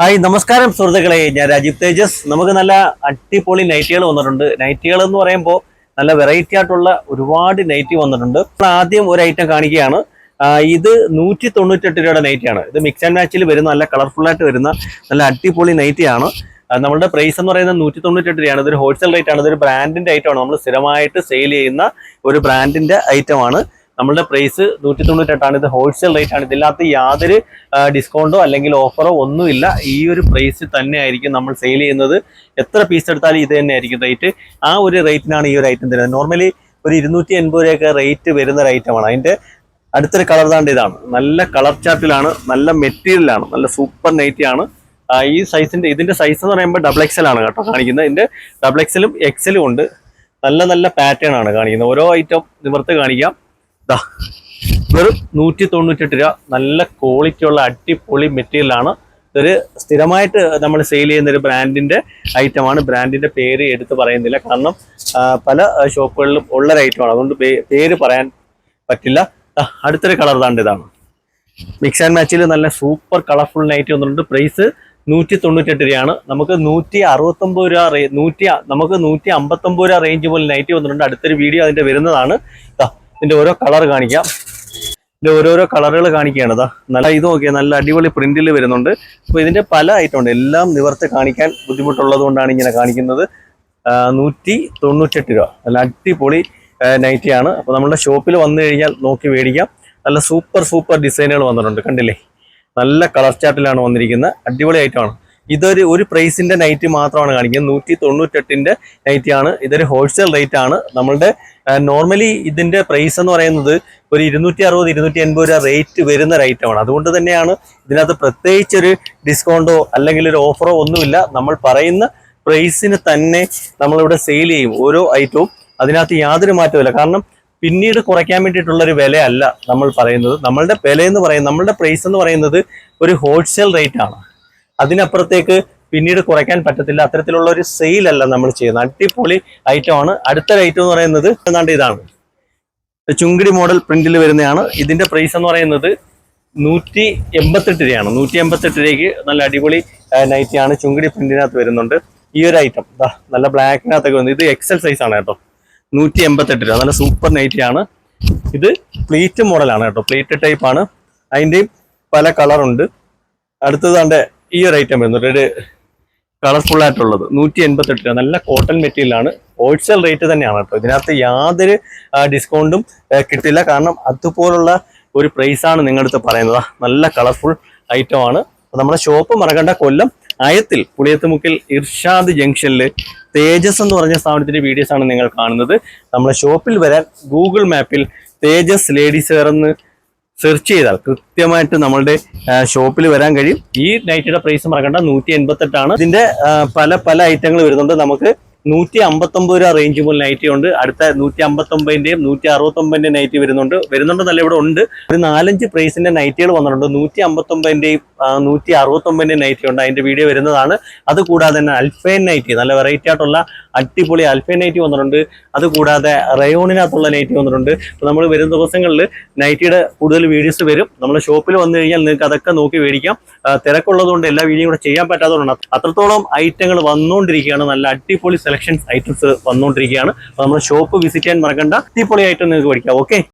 Hi നമസ്കാരം സുഹൃത്തുക്കളെ. ഞാൻ രാജീവ് തേജസ്. നമുക്ക് നല്ല അടിപൊളി നൈറ്റികൾ വന്നിട്ടുണ്ട്. നൈറ്റികൾ എന്ന് പറയുമ്പോൾ നല്ല വെറൈറ്റി ആയിട്ടുള്ള ഒരുപാട് നൈറ്റി വന്നിട്ടുണ്ട്. ആദ്യം ഒരു ഐറ്റം കാണിക്കുകയാണ്. ഇത് നൂറ്റി തൊണ്ണൂറ്റെട്ട് രൂപയുടെ നൈറ്റിയാണ് ഇത് മിക്സ് ആൻഡ് മാച്ചിൽ വരുന്ന നല്ല കളർഫുൾ ആയിട്ട് വരുന്ന നല്ല അടിപൊളി നൈറ്റിയാണ് നമ്മുടെ പ്രൈസ് എന്ന് പറയുന്നത് നൂറ്റി തൊണ്ണൂറ്റെട്ട് രൂപയാണ്. ഇതൊരു ഹോൾസെയിൽ റേറ്റ് ആണ്. ഇതൊരു ബ്രാൻഡിന്റെ ഐറ്റമാണ് നമ്മൾ സ്ഥിരമായിട്ട് സെയിൽ ചെയ്യുന്ന ഒരു ബ്രാൻഡിന്റെ ഐറ്റമാണ് നമ്മളുടെ പ്രൈസ് നൂറ്റി തൊണ്ണൂറ്റെട്ടാണ് ഇത് ഹോൾസെയിൽ റേറ്റ് ആണ്. ഇതിനകത്ത് യാതൊരു ഡിസ്കൗണ്ടോ അല്ലെങ്കിൽ ഓഫറോ ഒന്നുമില്ല. ഈ ഒരു പ്രൈസ് തന്നെ ആയിരിക്കും നമ്മൾ സെയിൽ ചെയ്യുന്നത്. എത്ര പീസ് എടുത്താലും ഇത് തന്നെ ആയിരിക്കും റേറ്റ് ആ ഒരു റേറ്റിനാണ് ഈ ഒരു ഐറ്റം തരുന്നത്. നോർമലി ഒരു ഇരുന്നൂറ്റി എൺപത് രൂപയൊക്കെ റേറ്റ് വരുന്ന ഒരു ഐറ്റമാണ് അതിന്റെ അടുത്തൊരു കളർ താണ്ട് ഇതാണ്. നല്ല കളർ ചാർട്ടിലാണ് നല്ല മെറ്റീരിയലാണ് നല്ല സൂപ്പർ നൈറ്റി ആണ്. ഈ സൈസിന്റെ ഇതിന്റെ സൈസ് എന്ന് പറയുമ്പോൾ ഡബിൾ എക്സൽ ആണ് കേട്ടോ കാണിക്കുന്നത്. ഇതിന്റെ ഡബിൾ എക്സലും എക്സലും ഉണ്ട്. നല്ല നല്ല പാറ്റേൺ ആണ് കാണിക്കുന്നത്. ഓരോ ഐറ്റം നിവർത്ത് കാണിക്കാം. വെറും നൂറ്റി തൊണ്ണൂറ്റെട്ട് രൂപ. നല്ല ക്വാളിറ്റി ഉള്ള അടിപൊളി മെറ്റീരിയലാണ് ഇതൊരു സ്ഥിരമായിട്ട് നമ്മൾ സെയിൽ ചെയ്യുന്ന ഒരു ബ്രാൻഡിന്റെ ഐറ്റമാണ് ബ്രാൻഡിന്റെ പേര് എടുത്ത് പറയുന്നില്ല. കാരണം പല ഷോപ്പുകളിലും ഉള്ള ഐറ്റമാണ് അതുകൊണ്ട് പേര് പറയാൻ പറ്റില്ല. അടുത്തൊരു കളർ താണ്ട് ഇതാണ്. മിക്സ് ആൻഡ് മാച്ചിൽ നല്ല സൂപ്പർ കളർഫുൾ നൈറ്റ് വന്നിട്ടുണ്ട്. പ്രൈസ് നൂറ്റി തൊണ്ണൂറ്റെട്ട് രൂപയാണ്. നമുക്ക് നൂറ്റി അറുപത്തൊമ്പത് രൂപ റേ നൂറ്റി നമുക്ക് നൂറ്റി അമ്പത്തൊമ്പത് രൂപ റേഞ്ച് പോലെ നൈറ്റ് വന്നിട്ടുണ്ട്. അടുത്തൊരു വീഡിയോ അതിന്റെ വരുന്നതാണ്. ഇതിന്റെ ഓരോ കളർ കാണിക്കാം. ഇതിന്റെ ഓരോരോ കളറുകൾ കാണിക്കുകയാണ് ദാ. നല്ല ഇത് നോക്കിയാൽ നല്ല അടിപൊളി പ്രിന്റിൽ വരുന്നുണ്ട്. അപ്പോൾ ഇതിന്റെ പല ഐറ്റം ഉണ്ട്. എല്ലാം നിവർത്തി കാണിക്കാൻ ബുദ്ധിമുട്ടുള്ളത് കൊണ്ടാണ് ഇങ്ങനെ കാണിക്കുന്നത്. നൂറ്റി തൊണ്ണൂറ്റെട്ട് രൂപ. നല്ല അടിപൊളി നൈറ്റിയാണ് അപ്പോൾ നമ്മുടെ ഷോപ്പിൽ വന്നു കഴിഞ്ഞാൽ നോക്കി മേടിക്കാം. നല്ല സൂപ്പർ സൂപ്പർ ഡിസൈനുകൾ വന്നിട്ടുണ്ട്. കണ്ടില്ലേ? നല്ല കളർ ചാർട്ടിലാണ് വന്നിരിക്കുന്നത്. അടിപൊളി ഐറ്റമാണ് ഇതൊരു ഒരു പ്രൈസിന്റെ നൈറ്റ് മാത്രമാണ് കാണിക്കുന്നത്. നൂറ്റി തൊണ്ണൂറ്റെട്ടിന്റെ നൈറ്റ് ആണ്. ഇതൊരു ഹോൾസെയിൽ റേറ്റ് ആണ്. നമ്മളുടെ നോർമലി ഇതിന്റെ പ്രൈസ് എന്ന് പറയുന്നത് ഒരു ഇരുന്നൂറ്റി അറുപത് ഇരുന്നൂറ്റി എൺപത് രൂപ റേറ്റ് വരുന്ന ഒരു ഐറ്റമാണ് അതുകൊണ്ട് തന്നെയാണ് ഇതിനകത്ത് പ്രത്യേകിച്ച് ഒരു ഡിസ്കൗണ്ടോ അല്ലെങ്കിൽ ഒരു ഓഫറോ ഒന്നുമില്ല. നമ്മൾ പറയുന്ന പ്രൈസിന് തന്നെ നമ്മളിവിടെ സെയിൽ ചെയ്യും ഓരോ ഐറ്റവും അതിനകത്ത് യാതൊരു മാറ്റവുമില്ല. കാരണം പിന്നീട് കുറയ്ക്കാൻ വേണ്ടിയിട്ടുള്ള ഒരു വിലയല്ല നമ്മൾ പറയുന്നത്. നമ്മളുടെ വില എന്ന് പറയുന്നത് നമ്മളുടെ പ്രൈസ് എന്ന് പറയുന്നത് ഒരു ഹോൾസെയിൽ റേറ്റ് ആണ്. അതിനപ്പുറത്തേക്ക് പിന്നീട് കുറയ്ക്കാൻ പറ്റത്തില്ല. അത്തരത്തിലുള്ള ഒരു സെയിൽ അല്ല നമ്മൾ ചെയ്യുന്നത്. അടിപൊളി ഐറ്റം ആണ്. അടുത്ത ഐറ്റം എന്ന് പറയുന്നത് എന്താണ്ട് ഇതാണ്. ചുങ്കിടി മോഡൽ പ്രിന്റിൽ വരുന്നതാണ്. ഇതിന്റെ പ്രൈസ് എന്ന് പറയുന്നത് നൂറ്റി എൺപത്തെട്ട് രൂപയാണ്. നൂറ്റി എൺപത്തെട്ട് രൂപയ്ക്ക് നല്ല അടിപൊളി നൈറ്റി ആണ്. ചുങ്കിടി പ്രിന്റിനകത്ത് വരുന്നുണ്ട്. ഈ ഒരു ഐറ്റം നല്ല ബ്ലാക്കിനകത്തൊക്കെ വന്നു ഇത് എക്സൽ സൈസ് ആണ് കേട്ടോ. നൂറ്റി എൺപത്തെട്ട് രൂപ. നല്ല സൂപ്പർ നൈറ്റി ആണ്. ഇത് പ്ലേറ്റ് മോഡലാണ് കേട്ടോ. പ്ലേറ്റ് ടൈപ്പ് ആണ്. അതിന്റെയും പല കളറുണ്ട് അടുത്തത് കണ്ട് ഈ ഒരു ഐറ്റം വരുന്നു ഒരു കളർഫുൾ ആയിട്ടുള്ളത്. നൂറ്റി എൺപത്തെട്ട് രൂപ. നല്ല കോട്ടൺ മെറ്റീരിയൽ ആണ്. ഹോൾസെയിൽ റേറ്റ് തന്നെയാണ് കേട്ടോ. ഇതിനകത്ത് യാതൊരു ഡിസ്കൗണ്ടും കിട്ടില്ല. കാരണം അതുപോലുള്ള ഒരു പ്രൈസ് ആണ് നിങ്ങളുടെ അടുത്ത് പറയുന്നത്. നല്ല കളർഫുൾ ഐറ്റം ആണ്. നമ്മുടെ ഷോപ്പ് മറക്കണ്ട. കൊല്ലം അയത്തിൽ പുളിയത്തുമുക്കിൽ ഇർഷാദ് ജംഗ്ഷനിൽ തേജസ് എന്ന് പറഞ്ഞ സ്ഥാപനത്തിന്റെ വീഡിയോസ് ആണ് നിങ്ങൾ കാണുന്നത്. നമ്മുടെ ഷോപ്പിൽ വരാൻ ഗൂഗിൾ മാപ്പിൽ തേജസ് ലേഡീസ് എന്ന് സെർച്ച് ചെയ്താൽ കൃത്യമായിട്ട് നമ്മളുടെ ഷോപ്പിൽ വരാൻ കഴിയും. ഈ നൈറ്റിയുടെ പ്രൈസ് മറക്കണ്ട നൂറ്റി എൺപത്തെട്ടാണ് ഇതിന്റെ പല പല ഐറ്റങ്ങൾ വരുന്നുണ്ട്. നമുക്ക് നൂറ്റി അമ്പത്തൊമ്പത് രൂപ റേഞ്ച് മുതൽ നൈറ്റി ഉണ്ട്. അടുത്ത നൂറ്റി അമ്പത്തൊമ്പതിന്റെയും നൂറ്റി അറുപത്തൊമ്പതിന്റെയും നൈറ്റി വരുന്നുണ്ട്. വരുന്നുണ്ട് നല്ല ഇവിടെ ഉണ്ട്. ഒരു നാലഞ്ച് പ്രൈസിന്റെ നൈറ്റികൾ വന്നിട്ടുണ്ട്. നൂറ്റി അമ്പത്തൊമ്പതിന്റെയും നൂറ്റി അറുപത്തൊമ്പതിന്റെയും നൈറ്റി ഉണ്ട്. അതിന്റെ വീഡിയോ വരുന്നതാണ്. അത് കൂടാതെ തന്നെ അൽഫൈൻ നൈറ്റി നല്ല വെറൈറ്റി ആയിട്ടുള്ള അടിപൊളി അൽഫൈൻ നൈറ്റി വന്നിട്ടുണ്ട്. അത് കൂടാതെ റയോണിനകത്തുള്ള നൈറ്റി വന്നിട്ടുണ്ട്. നമ്മൾ വരുന്ന ദിവസങ്ങളിൽ നൈറ്റിയുടെ കൂടുതൽ വീഡിയോസ് വരും. നമ്മൾ ഷോപ്പിൽ വന്നു കഴിഞ്ഞാൽ നിങ്ങൾക്ക് അതൊക്കെ നോക്കി മേടിക്കാം. തിരക്കുള്ളതുകൊണ്ട് എല്ലാ വീഡിയോയും കൂടെ ചെയ്യാൻ പറ്റാത്തതുകൊണ്ടാണ്. അത്രത്തോളം ഐറ്റങ്ങൾ വന്നുകൊണ്ടിരിക്കുകയാണ് നല്ല അടിപൊളി സെലക്ഷൻസ് ഐറ്റംസ് വന്നുകൊണ്ടിരിക്കുകയാണ്. അപ്പോൾ നമ്മുടെ ഷോപ്പ് വിസിറ്റ് ചെയ്യാൻ മറക്കണ്ട. ഐറ്റം നിങ്ങൾക്ക് പഠിക്കാം ഓക്കെ